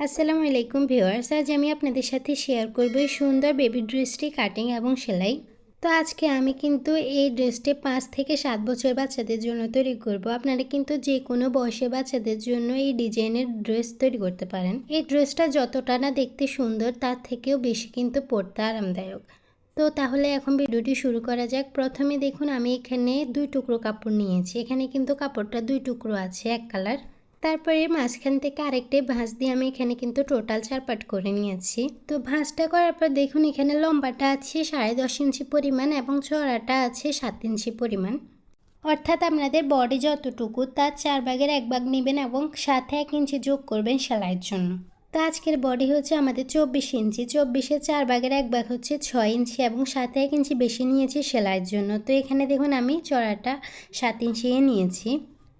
আসসালামু আলাইকুম ভিউয়ার্স, আজ আমি আপনাদের সাথে শেয়ার করব এই সুন্দর বেবি ড্রেসটি কাটিং এবং সেলাই। তো আজকে আমি কিন্তু এই ড্রেসটি পাঁচ থেকে সাত বছর বাচ্চাদের জন্য তৈরি করব। আপনারা কিন্তু যে কোনো বয়সে বাচ্চাদের জন্য এই ডিজাইনের ড্রেস তৈরি করতে পারেন। এই ড্রেসটা যতটা না দেখতে সুন্দর, তার থেকেও বেশি কিন্তু পরতে আরামদায়ক। তো তাহলে এখন ভিডিওটি শুরু করা যাক। প্রথমে দেখুন, আমি এখানে দুই টুকরো কাপড় নিয়েছি। এখানে কিন্তু কাপড়টা দুই টুকরো আছে, এক কালার। তারপরে মাঝখান থেকে আরেকটি ভাঁজ দিয়ে আমি এখানে কিন্তু টোটাল চারপাট করে নিয়েছি। তো ভাঁজটা করার পর দেখুন এখানে লম্বাটা আছে সাড়ে দশ ইঞ্চি পরিমাণ এবং চড়াটা আছে সাত ইঞ্চি পরিমাণ। অর্থাৎ আপনাদের বডি যতটুকু তার চার ভাগের এক ভাগ নেবেন এবং সাথে এক ইঞ্চি যোগ করবেন সেলাইয়ের জন্য। তো আজকের বডি হচ্ছে আমাদের চব্বিশ ইঞ্চি, চব্বিশে চার ভাগের এক ভাগ হচ্ছে ছয় ইঞ্চি এবং সাথে এক ইঞ্চি বেশি নিয়েছি সেলাইয়ের জন্য। তো এখানে দেখুন আমি চড়াটা সাত ইঞ্চি নিয়েছি।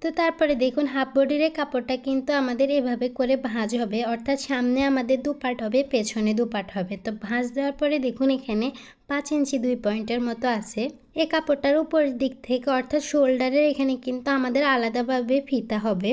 তো তারপরে দেখুন হাফ বডির কাপড়টা কিন্তু আমাদের এভাবে করে ভাঁজ হবে। অর্থাৎ সামনে আমাদের দু পাট হবে, পেছনে দু পাট হবে। তো ভাঁজ দেওয়ার পরে দেখুন, এখানে পাঁচ ইঞ্চি দুই পয়েন্টের মতো আছে। এই কাপড়টার উপরের দিক থেকে, অর্থাৎ শোল্ডারের এখানে কিন্তু আমাদের আলাদাভাবে ফিতা হবে।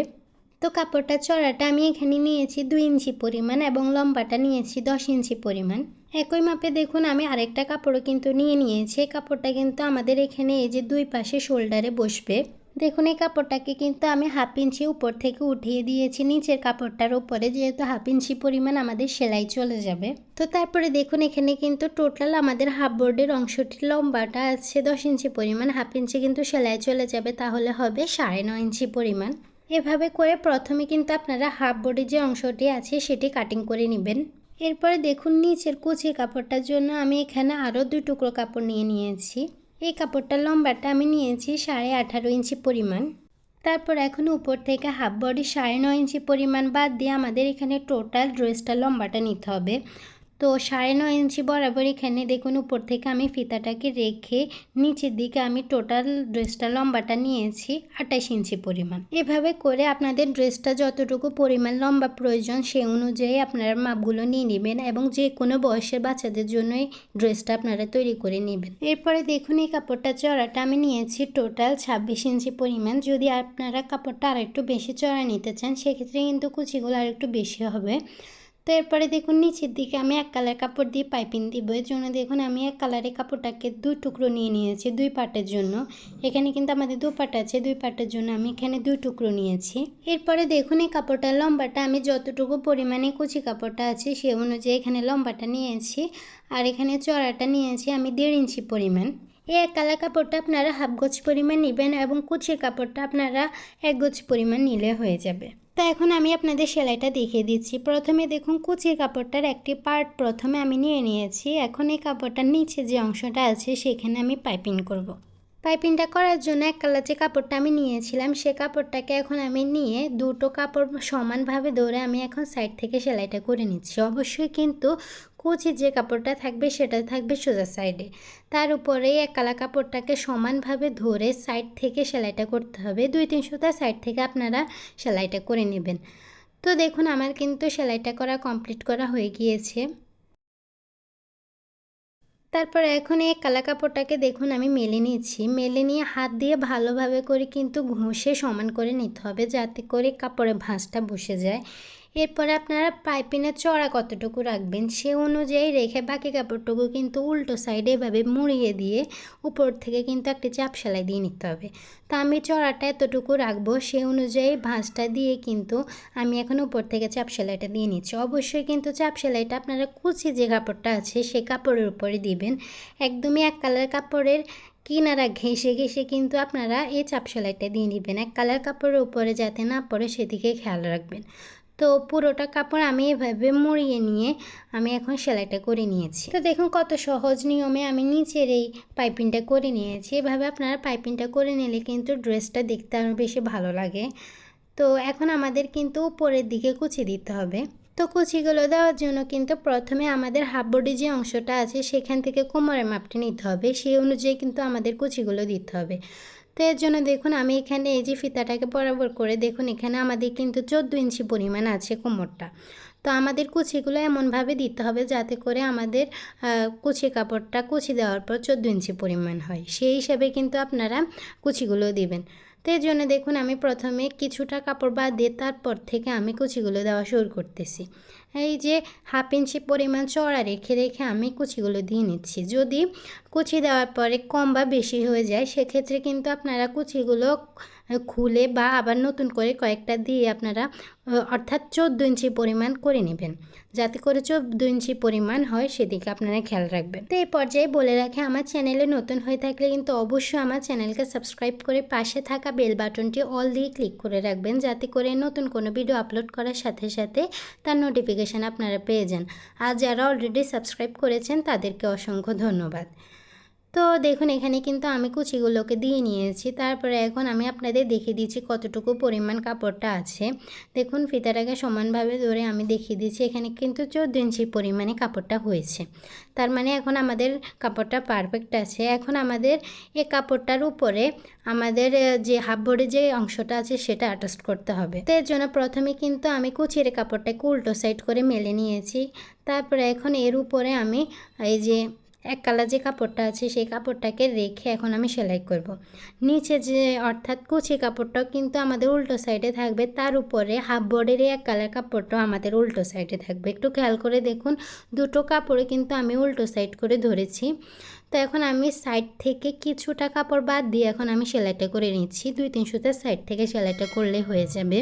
তো কাপড়টা চড়াটা আমি এখানে নিয়েছি দুই ইঞ্চি পরিমাণ এবং লম্বাটা নিয়েছি দশ ইঞ্চি পরিমাণ। একই মাপে দেখুন, আমি আরেকটা কাপড়ও কিন্তু নিয়ে নিয়েছি। কাপড়টা কিন্তু আমাদের এখানে এই যে দুই পাশে শোল্ডারে বসবে। দেখুন, এই কাপড়টাকে কিন্তু আমি হাফ ইঞ্চি উপর থেকে উঠিয়ে দিয়েছি। নিচের কাপড়টার উপরে যেহেতু হাফ ইঞ্চি পরিমাণ আমাদের সেলাই চলে যাবে। তো তারপরে দেখুন, এখানে কিন্তু টোটাল আমাদের হাফ বোর্ডের অংশটির লম্বাটা আছে দশ ইঞ্চি পরিমাণ। হাফ ইঞ্চি কিন্তু সেলাই চলে যাবে, তাহলে হবে সাড়ে নয় ইঞ্চি পরিমাণ। এভাবে করে প্রথমে কিন্তু আপনারা হাফ বোর্ডের যে অংশটি আছে, সেটি কাটিং করে নেবেন। এরপরে দেখুন, নিচের কুচির কাপড়টার জন্য আমি এখানে আরও দুই টুকরো কাপড় নিয়ে নিয়েছি। এই কাপড়টার লম্বাটা আমি নিয়েছি সাড়ে আঠারো ইঞ্চি পরিমাণ। তারপর এখন উপর থেকে হাফ বডি সাড়ে নয় ইঞ্চি পরিমাণ বাদ দিয়ে আমাদের এখানে টোটাল ড্রেসটা লম্বাটা নিতে হবে। তো সাড়ে নয় ইঞ্চি বরাবর এখানে দেখুন উপর থেকে আমি ফিতাটাকে রেখে নিচের দিকে আমি টোটাল ড্রেসটা লম্বাটা নিয়েছি, আঠাশ ইঞ্চি পরিমাণ। এভাবে করে আপনাদের ড্রেসটা যতটুকু পরিমাণ লম্বা প্রয়োজন সে অনুযায়ী আপনারা মাপগুলো নিয়ে নেবেন এবং যে কোনো বয়সের বাচ্চাদের জন্যই ড্রেসটা আপনারা তৈরি করে নেবেন। এরপরে দেখুন এই কাপড়টা চড়াটা আমি নিয়েছি টোটাল ছাব্বিশ ইঞ্চি পরিমাণ। যদি আপনারা কাপড়টা আরেকটু বেশি চড়া নিতে চান, সেক্ষেত্রে কিন্তু কুচিগুলো আর একটু বেশি হবে। তো এরপরে দেখুন নিচের দিকে আমি এক কালার কাপড় দিয়ে পাইপিং দিব। এর জন্য দেখুন আমি এক কালারের কাপড়টাকে দুই টুকরো নিয়ে নিয়েছি দুই পাটের জন্য। এখানে কিন্তু আমাদের দু পাট আছে, দুই পাটের জন্য আমি এখানে দুই টুকরো নিয়েছি। এরপরে দেখুন এই কাপড়টার লম্বাটা, আমি যতটুকু পরিমাণে কুচি কাপড়টা আছে সে অনুযায়ী এখানে লম্বাটা নিয়েছি। আর এখানে চড়াটা নিয়েছি আমি দেড় ইঞ্চি পরিমাণ। এই এক কালার কাপড়টা আপনারা হাফ গোছ পরিমাণ নেবেন এবং কুচির কাপড়টা আপনারা এক গোছ পরিমাণ নিলে হয়ে যাবে। তো এখন আমি আপনাদের সেলাইটা দেখিয়ে দিচ্ছি প্রথমে দেখুন কুচির কাপড়টার একটি পার্ট প্রথমে আমি নিয়ে নিয়েছি এখন এই কাপড়টার নিচে যে অংশটা আছে, সেখানে আমি পাইপিং করব। পাইপিংটা করার জন্য এক কালার যে কাপড়টা আমি নিয়েছিলাম, সে কাপড়টাকে এখন আমি নিয়ে দুটো কাপড় সমানভাবে ধরে আমি এখন সাইড থেকে সেলাইটা করে নিচ্ছি। অবশ্যই কিন্তু কুচির যে কাপড়টা থাকবে, সেটা থাকবে সোজা সাইডে। তার উপরে এক কালা কাপড়টাকে সমানভাবে ধরে সাইড থেকে সেলাইটা করতে হবে। দুই তিন সুতা সাইড থেকে আপনারা সেলাইটা করে নেবেন। তো দেখুন, আমার কিন্তু সেলাইটা করা কমপ্লিট করা হয়ে গিয়েছে। তারপরে এখন এই কালা কাপড়টাকে দেখুন, আমি মেলে নিয়েছি। মেলে নিয়ে হাত দিয়ে ভালোভাবে করে কিন্তু ঘষে সমান করে নিতে হবে যাতে করে কাপড়ে ভাঁজটা বসে যায়। এরপরে আপনারা পাইপিনের চড়া কতটুকু রাখবেন সে অনুযায়ী রেখে বাকি কাপড়টুকু কিন্তু উল্টো সাইডে এভাবে মুড়িয়ে দিয়ে উপর থেকে কিন্তু একটি চাপ সেলাই দিয়ে নিতে হবে। তো আমি চড়াটা এতটুকু রাখব সে অনুযায়ী ভাঁজটা দিয়ে কিন্তু আমি এখন উপর থেকে চাপ সেলাইটা দিয়ে নিচ্ছি। অবশ্যই কিন্তু চাপ সেলাইটা আপনারা কুচি যে কাপড়টা আছে সে কাপড়ের উপরে দিবেন। একদমই এক কালার কাপড়ের কিনারা ঘেঁষে ঘেঁষে কিন্তু আপনারা এই চাপ সেলাইটা দিয়ে নেবেন। এক কালার কাপড়ের উপরে যাতে না পড়ে সেদিকে খেয়াল রাখবেন। তো পুরোটা কাপড় আমি এভাবে মুড়িয়ে নিয়ে আমি এখন সেলাইটা করে নিয়েছি। তো দেখুন কত সহজ নিয়মে আমি নিচের এই পাইপিংটা করে নিয়েছি। এভাবে আপনারা পাইপিংটা করে নিলে কিন্তু ড্রেসটা দেখতে আরও বেশি ভালো লাগে। তো এখন আমাদের কিন্তু উপরের দিকে কুচি দিতে হবে। তো কুচিগুলো দেওয়ার জন্য কিন্তু প্রথমে আমাদের হাফ বডি যে অংশটা আছে সেখান থেকে কোমরের মাপটা নিতে হবে। সেই অনুযায়ী কিন্তু আমাদের কুচিগুলো দিতে হবে। তো এর জন্য দেখুন, আমি এখানে এই যে ফিতাটাকে বরাবর করে দেখুন, এখানে আমাদের কিন্তু চোদ্দ ইঞ্চি পরিমাণ আছে কোমরটা। তো আমাদের কুচিগুলো এমনভাবে দিতে হবে যাতে করে আমাদের কুচি কাপড়টা কুচি দেওয়ার পর চোদ্দ ইঞ্চি পরিমাণ হয়। সেই হিসাবে কিন্তু আপনারা কুচিগুলো দিবেন। তো এর জন্য দেখুন, আমি প্রথমে কিছুটা কাপড় বাদ দিয়ে তারপর থেকে আমি কুচিগুলো দেওয়া শুরু করতেছি। এই যে হাফ ইঞ্চি পরিমাণ চড়া রেখে রেখে আমি কুচিগুলো দিয়ে নিচ্ছি। যদি কুচি দেওয়ার পরে কম বা বেশি হয়ে যায়, সেক্ষেত্রে কিন্তু আপনারা কুচিগুলো খুলে বা আবার নতুন করে কয়েকটা দিয়ে আপনারা অর্থাৎ চোদ্দ ইঞ্চি পরিমাণ করে নেবেন। যাতে করে চোদ্দ ইঞ্চি পরিমাণ হয় সেদিকে আপনারা খেয়াল রাখবেন। তো এই পর্যায়ে বলে রাখে, আমার চ্যানেলে নতুন হয়ে থাকলে কিন্তু অবশ্যই আমার চ্যানেলকে সাবস্ক্রাইব করে পাশে থাকা বেল বাটনটি অল দিয়ে ক্লিক করে রাখবেন, যাতে করে নতুন কোনো ভিডিও আপলোড করার সাথে সাথে তার নোটিফিকেশান আপনারা পেয়ে যান। আর যারা অলরেডি সাবস্ক্রাইব করেছেন তাদেরকে অসংখ্য ধন্যবাদ। তো দেখুন, এখানে কিন্তু আমি কুচিগুলোকে দিয়ে নিয়েছি। তারপরে এখন আমি আপনাদের দেখিয়ে দিচ্ছি কতটুকু পরিমাণ কাপড়টা আছে। দেখুন, ফিতাটাকে সমানভাবে ধরে আমি দেখিয়ে দিচ্ছি। এখানে কিন্তু চোদ্দ ইঞ্চি পরিমাণে কাপড়টা হয়েছে। তার মানে এখন আমাদের কাপড়টা পারফেক্ট আছে। এখন আমাদের এই কাপড়টার উপরে আমাদের যে হাফ বোর্ডে যে অংশটা আছে, সেটা অ্যাটাস্ট করতে হবে। তো এর জন্য প্রথমে কিন্তু আমি কুচির কাপড়টাকে উল্টো সাইড করে মেলে নিয়েছি। তারপরে এখন এর উপরে আমি এই যে এক কালার যে কাপড়টা আছে, সেই কাপড়টাকে রেখে এখন আমি সেলাই করব। নিচে যে, অর্থাৎ কুচি কাপড়টাও কিন্তু আমাদের উল্টো সাইডে থাকবে, তার উপরে হাফ বর্ডের এক কালার কাপড়টাও আমাদের উল্টো সাইডে থাকবে একটু খেয়াল করে দেখুন, দুটো কাপড়ে কিন্তু আমি উল্টো সাইড করে ধরেছি তো এখন আমি সাইড থেকে কিছুটা কাপড় বাদ দিয়ে এখন আমি সেলাইটা করে নিচ্ছি। দুই তিন সাইড থেকে সেলাইটা করলে হয়ে যাবে।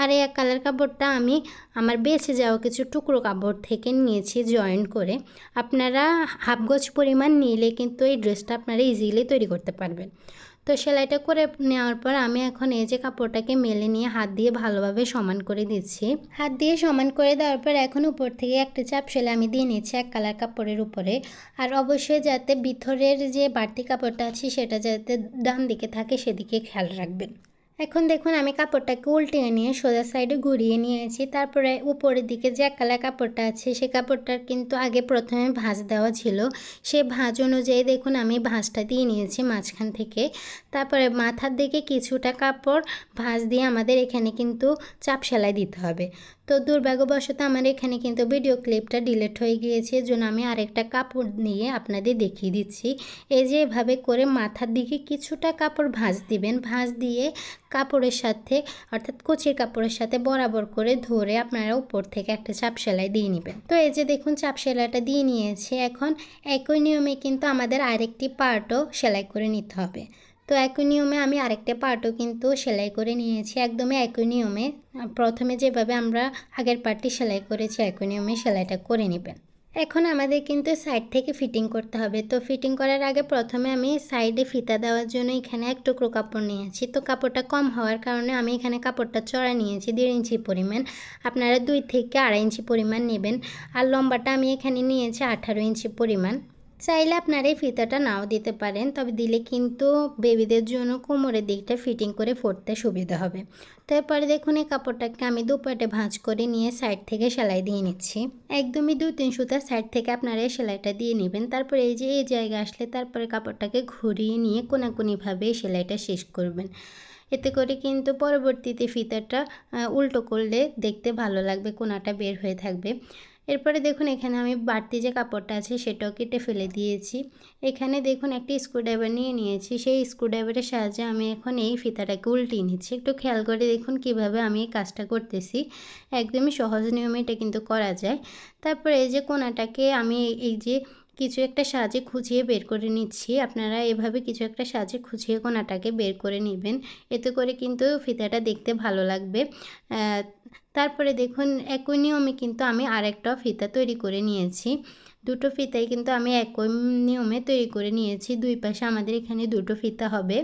আর এই এক কালার কাপড়টা আমি আমার বেছে যাওয়া কিছু টুকরো কাপড় থেকে নিয়েছি জয়েন করে। আপনারা হাফ গজ পরিমাণ নিলে কিন্তু এই ড্রেসটা আপনারা ইজিলি তৈরি করতে পারবেন। তো সেলাইটা করে নেওয়ার পর আমি এখন এই যে কাপড়টাকে মেলে নিয়ে হাত দিয়ে ভালোভাবে সমান করে দিচ্ছি। হাত দিয়ে সমান করে দেওয়ার পর এখন উপর থেকে একটা চাপ সেলাই আমি দিয়ে নিচ্ছি এক কালার কাপড়ের উপরে। আর অবশ্যই যাতে ভিতরের যে বাড়তি কাপড়টা আছে সেটা যাতে ডান দিকে থাকে সেদিকে খেয়াল রাখবেন। এখন দেখুন, আমি কাপড়টাকে উল্টিয়ে নিয়ে সোজা সাইডে ঘুরিয়ে নিয়েছি। তারপরে উপরের দিকে যে একলা কাপড়টা আছে, সে কাপড়টার কিন্তু আগে প্রথমে ভাঁজ দেওয়া ছিল। সে ভাঁজ অনুযায়ী দেখুন, আমি ভাঁজটা দিয়ে নিয়েছি মাঝখান থেকে। তারপরে মাথার দিকে কিছুটা কাপড় ভাঁজ দিয়ে আমাদের এখানে কিন্তু চাপ সেলাই দিতে হবে। তো দুর্ভাগ্যবশত আমার এখানে কিন্তু ভিডিও ক্লিপটা ডিলিট হয়ে গিয়েছে জন্য আমি আরেকটা কাপড় নিয়ে আপনাদের দেখিয়ে দিচ্ছি। এই যে এভাবে করে মাথার দিকে কিছুটা কাপড় ভাঁজ দিবেন, ভাঁজ দিয়ে কাপড়ের সাথে, অর্থাৎ কচির কাপড়ের সাথে বরাবর করে ধরে আপনারা উপর থেকে একটা চাপ সেলাই দিয়ে নেবেন। তো এই যে দেখুন চাপ সেলাইটা দিয়ে নিয়েছে। এখন একই নিয়মে কিন্তু আমাদের আরেকটি পার্টও সেলাই করে নিতে হবে। তো একই নিয়মে আমি আরেকটা পার্টও কিন্তু সেলাই করে নিয়েছি, একদমই একই নিয়মে প্রথমে যেভাবে আমরা আগের পার্টটি সেলাই করেছি একই নিয়মে সেলাইটা করে নেবেন। এখন আমাদের কিন্তু সাইড থেকে ফিটিং করতে হবে। তো ফিটিং করার আগে প্রথমে আমি সাইডে ফিতা দেওয়ার জন্য এখানে এক টুকরো কাপড় নিয়েছি। তো কাপড়টা কম হওয়ার কারণে আমি এখানে কাপড়টা চড়া নিয়েছি দেড় ইঞ্চি পরিমাণ। আপনারা দুই থেকে আড়াই ইঞ্চি পরিমাণ নেবেন। আর লম্বাটা আমি এখানে নিয়েছি আঠারো ইঞ্চি পরিমাণ। চাইলে আপনারা এই ফিতাটা নাও দিতে পারেন, তবে দিলে কিন্তু বেবিদের জন্য কোমরের দিকটা ফিটিং করে পরতে সুবিধা হবে। তারপরে দেখুন এই কাপড়টাকে আমি দুপাটে ভাঁজ করে নিয়ে সাইড থেকে সেলাই দিয়ে নিচ্ছি। একদমই দু তিন সুতার সাইড থেকে আপনারা এই সেলাইটা দিয়ে নেবেন। তারপরে এই যে এই জায়গায় আসলে তারপরে কাপড়টাকে ঘুরিয়ে নিয়ে কোনাকুনিভাবে সেলাইটা শেষ করবেন। এতে করে কিন্তু পরবর্তীতে ফিতাটা উল্টো করলে দেখতে ভালো লাগবে, কোনাটা বের হয়ে থাকবে। এরপরে দেখুন, এখানে আমি বাড়তি যে কাপড়টা আছে সেটাও কেটে ফেলে দিয়েছি। এখানে দেখুন, একটি স্ক্রুড্রাইভার নিয়ে নিয়েছি। সেই স্ক্রুড্রাইভারের সাহায্যে আমি এখন এই ফিতাটাকে উল্টিয়ে নিচ্ছি। একটু খেয়াল করে দেখুন, কীভাবে আমি এই কাজটা করতেছি। একদমই সহজ নিয়মে এটা কিন্তু করা যায়। তারপরে এই যে কোনাটাকে আমি এই যে কিছু একটা সাজে খুঁজিয়ে বের করে নিচ্ছি। আপনারা এভাবে কিছু একটা সাজে খুঁজিয়ে কোনাটাকে বের করে নেবেন। এতে করে কিন্তু ফিতাটা দেখতে ভালো লাগবে। তারপরে দেখুন, একই নিয়মে কিন্তু আমি আরেকটা ফিতা তৈরি করে নিয়েছি। দুটো ফিতাই কিন্তু আমি একই নিয়মে তৈরি করে নিয়েছি। দুই পাশে আমাদের এখানে দুটো ফিতা হবে।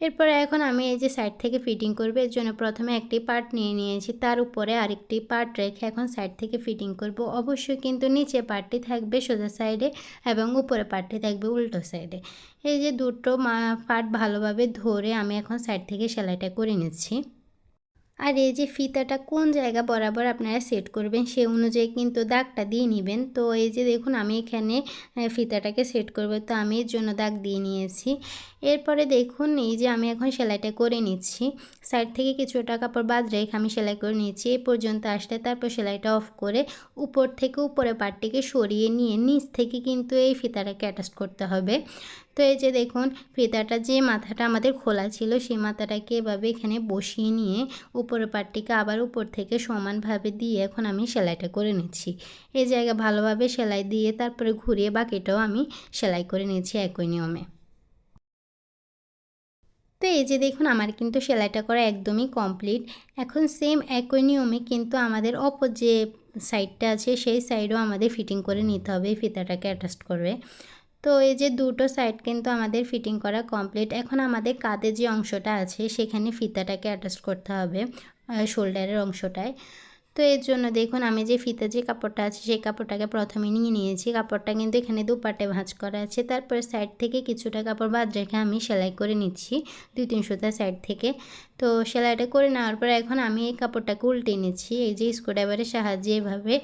এরপরে এখন আমি এই যে সাইড থেকে ফিটিং করব, এর জন্য প্রথমে একটি পার্ট নিয়ে নিয়েছি। তার উপরে আরেকটি পার্ট রেখে এখন সাইড থেকে ফিটিং করব। অবশ্যই কিন্তু নিচে পার্টটি থাকবে সোজা সাইডে এবং উপরে পার্টটি থাকবে উল্টো সাইডে এই যে দুটো পার্ট ভালোভাবে ধরে আমি এখন সাইড থেকে সেলাইটা করে নিচ্ছি। আর এই যে ফিতাটা কোন জায়গা বরাবর আপনারা সেট করবেন, সে অনুযায়ী কিন্তু দাগটা দিয়ে নেবেন। তো এই যে দেখুন, আমি এখানে ফিতাটাকে সেট করব। তো আমি এর জন্য দাগ দিয়ে নিয়েছি। এরপরে দেখুন, এই যে আমি এখন সেলাইটা করে নিচ্ছি। সাইড থেকে কিছুটা কাপড় বাদ রেখে আমি সেলাই করে নিয়েছি। এই পর্যন্ত আসলে তারপর সেলাইটা অফ করে উপর থেকে উপরে পাটটিকে সরিয়ে নিয়ে নিচ থেকে কিন্তু এই ফিতাটাকে অ্যাটাচ করতে হবে। তো এই যে দেখুন, ফিতাটা যে মাথাটা আমাদের খোলা ছিল, সেই মাথাটাকে এভাবে এখানে বসিয়ে নিয়ে উপরের পাটটিকে আবার উপর থেকে সমানভাবে দিয়ে এখন আমি সেলাইটা করে নিচ্ছি। এই জায়গা ভালোভাবে সেলাই দিয়ে তারপরে ঘুরিয়ে বাকিটাও আমি সেলাই করে নিয়েছি একই নিয়মে। তো এই যে দেখুন, আমার কিন্তু সেলাইটা করা একদমই কমপ্লিট। এখন সেম একই নিয়মে কিন্তু আমাদের অপর যে সাইডটা আছে, সেই সাইডও আমাদের ফিটিং করে নিতে হবে ফিতাটাকে অ্যাটাচ করবে। তো এই যে দুটো সাইড কিন্তু আমাদের ফিটিং করা কমপ্লিট এখন আমাদের কাঁধে যে অংশটা আছে, সেখানে ফিতাটাকে অ্যাটাচ করতে হবে শোল্ডারের অংশটায়। তো এর জন্য দেখুন, আমি যে ফিতা যে কাপড়টা আছে, সেই কাপড়টাকে প্রথমে নিয়ে নিয়েছি। কাপড়টা কিন্তু এখানে দুপাটে ভাঁজ করা আছে। তারপরে সাইড থেকে কিছুটা কাপড় বাদ রেখে আমি সেলাই করে নিচ্ছি, দুই, তিন সুতা সাইড থেকে। তো সেলাইটা করে নেওয়ার পর এখন আমি এই কাপড়টাকে উল্টে নিচ্ছি। এই যে স্ক্রুড্রাইভারের সাহায্যে এভাবে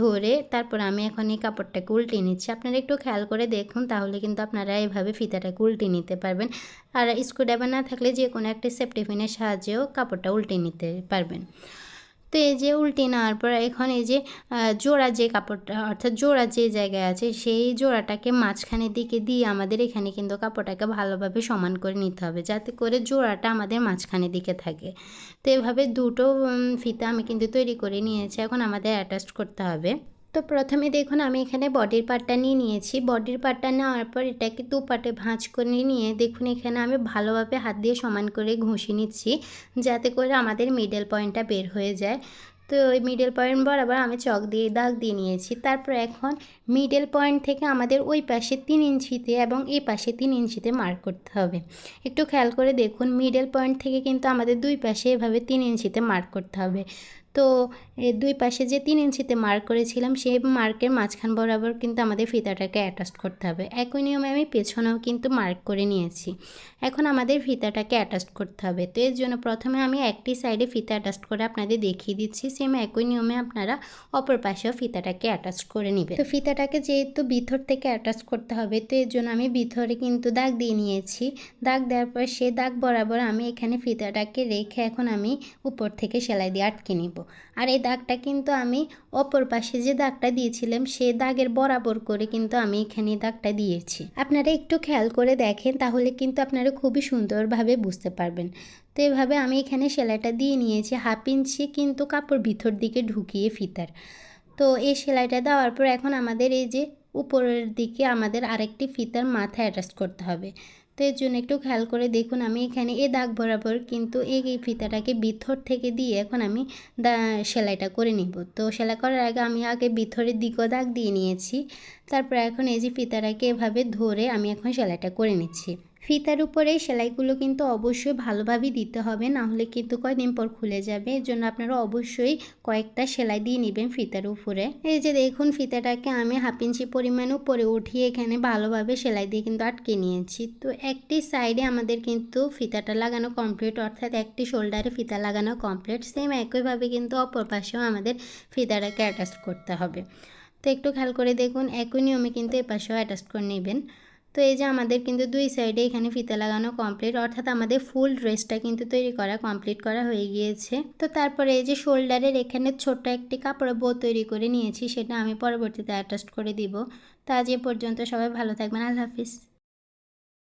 ধরে তারপর আমি এখন এই কাপড়টাকে উল্টে নিচ্ছি। আপনারা একটু খেয়াল করে দেখুন, তাহলে কিন্তু আপনারা এভাবে ফিতাটাকে উল্টে নিতে পারবেন। আর স্ক্রুড্রাইভার না থাকলে যে কোনো একটা সেফটিফিনের সাহায্যেও কাপড়টা উল্টে নিতে পারবেন। তো এই যে উল্টে নেওয়ার পর এখন এই যে জোড়া যে কাপড়টা, অর্থাৎ জোড়া যে জায়গায় আছে, সেই জোড়াটাকে মাঝখানের দিকে দিয়ে আমাদের এখানে কিন্তু কাপড়টাকে ভালোভাবে সমান করে নিতে হবে, যাতে করে জোড়াটা আমাদের মাঝখানের দিকে থাকে। তো এভাবে দুটো ফিতা আমি কিন্তু তৈরি করে নিয়েছি, এখন আমাদের অ্যাটাচ করতে হবে। তো প্রথমে দেখুন, আমি এখানে বডির পার্টটা নিয়ে নিয়েছি। বডির পার্টটা নেওয়ার পর এটাকে দু পার্টে ভাঁজ করে নিয়ে দেখুন, এখানে আমি ভালোভাবে হাত দিয়ে সমান করে ঘষে নিচ্ছি, যাতে করে আমাদের মিডল পয়েন্টটা বের হয়ে যায়। তো ওই মিডল পয়েন্ট বরাবর আমি চক দিয়ে, দাগ দিয়ে নিয়েছি। তারপর এখন মিডল পয়েন্ট থেকে আমাদের ওই পাশে তিন ইঞ্চিতে এবং এই পাশে তিন ইঞ্চিতে মার্ক করতে হবে। একটু খেয়াল করে দেখুন মিডল পয়েন্ট থেকে কিন্তু আমাদের দুই পাশে এভাবে তিন ইঞ্চিতে মার্ক করতে হবে। তো দুই পাশে যে তিন ইঞ্চিতে মার্ক করেছিলাম, সেই মার্কের মাঝখান বরাবর কিন্তু আমাদের ফিতাটাকে অ্যাটাচ করতে হবে। একই নিয়মে আমি পেছনেও কিন্তু মার্ক করে নিয়েছি। এখন আমাদের ফিতাটাকে অ্যাটাচ করতে হবে। তো এর জন্য প্রথমে আমি একটি সাইডে ফিতা অ্যাটাচ করে আপনাদের দেখিয়ে দিচ্ছি। সেম একই নিয়মে আপনারা অপর পাশেও ফিতাটাকে অ্যাটাচ করে নেবেন। তো ফিতাটাকে যেহেতু ভিতর থেকে অ্যাটাচ করতে হবে, তো এর জন্য আমি ভিতরে কিন্তু দাগ দিয়ে নিয়েছি। দাগ দেওয়ার পর সে দাগ বরাবর আমি এখানে ফিতাটাকে রেখে এখন আমি উপর থেকে সেলাই দিয়ে আটকে নিব। আর এই দাগটা কিন্তু আমি অপর পাশে যে দাগটা দিয়েছিলাম, সে দাগের বরাবর করে কিন্তু আমি এখানে দাগটা দিয়েছি। আপনারা একটু খেয়াল করে দেখেন, তাহলে কিন্তু আপনারা খুবই সুন্দরভাবে বুঝতে পারবেন। তো এভাবে আমি এখানে সেলাইটা দিয়ে নিয়েছি, হাফ ইঞ্চি কিন্তু কাপড় ভিতর দিকে ঢুকিয়ে ফিতার। তো এই সেলাইটা দেওয়ার পর এখন আমাদের এই যে উপরের দিকে আমাদের আরেকটি ফিতার মাথা অ্যাটাচ করতে হবে। তো এর জন্য একটু খেয়াল করে দেখুন, আমি এখানে এ দাগ বরাবর কিন্তু এই ফিতাটাকে ভিতর থেকে দিয়ে এখন আমি দা, সেলাইটা করে নিব। তো সেলাই করার আগে আমি আগে ভিতরের দিকও দাগ দিয়ে নিয়েছি, তারপর এখন এই যে ফিতাটাকে এভাবে ধরে আমি এখন সেলাইটা করে নিচ্ছি। ফিতার উপরে সেলাইগুলো কিন্তু অবশ্যই ভালোভাবে দিতে হবে না হলে কিন্তু কয়দিন পর খুলে যাবে। এর জন্য আপনারা অবশ্যই কয়েকটা সেলাই দিয়ে নেবেন ফিতার উপরে। এই যে দেখুন ফিতাটাকে আমি হাফ ইঞ্চি পরিমাণ উপরে উঠিয়ে এখানে ভালোভাবে সেলাই দিয়ে কিন্তু আটকে নিয়েছি। তো একটি সাইডে আমাদের কিন্তু ফিতাটা লাগানো কমপ্লিট, অর্থাৎ একটি শোল্ডারে ফিতা লাগানো কমপ্লিট। সেম একইভাবে কিন্তু অপর পাশেও আমাদের ফিতাটাকে অ্যাটাচ করতে হবে। তো একটু খেয়াল করে দেখুন, একই নিয়মে কিন্তু এ পাশেও অ্যাটাচ করে নেবেন। তো এই যে আমাদের কিন্তু দুই সাইডে এখানে ফিতা লাগানো কমপ্লিট অর্থাৎ আমাদের ফুল ড্রেসটা কিন্তু তৈরি করা কমপ্লিট করা হয়ে গিয়েছে। তো তারপরে এই যে শোল্ডারের এখানে ছোট্ট একটি কাপড় বো তৈরি করে নিয়েছি, সেটা আমি পরবর্তীতে অ্যাটাচ করে দিব। তা আজ এ পর্যন্ত সবাই ভালো থাকবেন, আল্লাহ হাফিজ।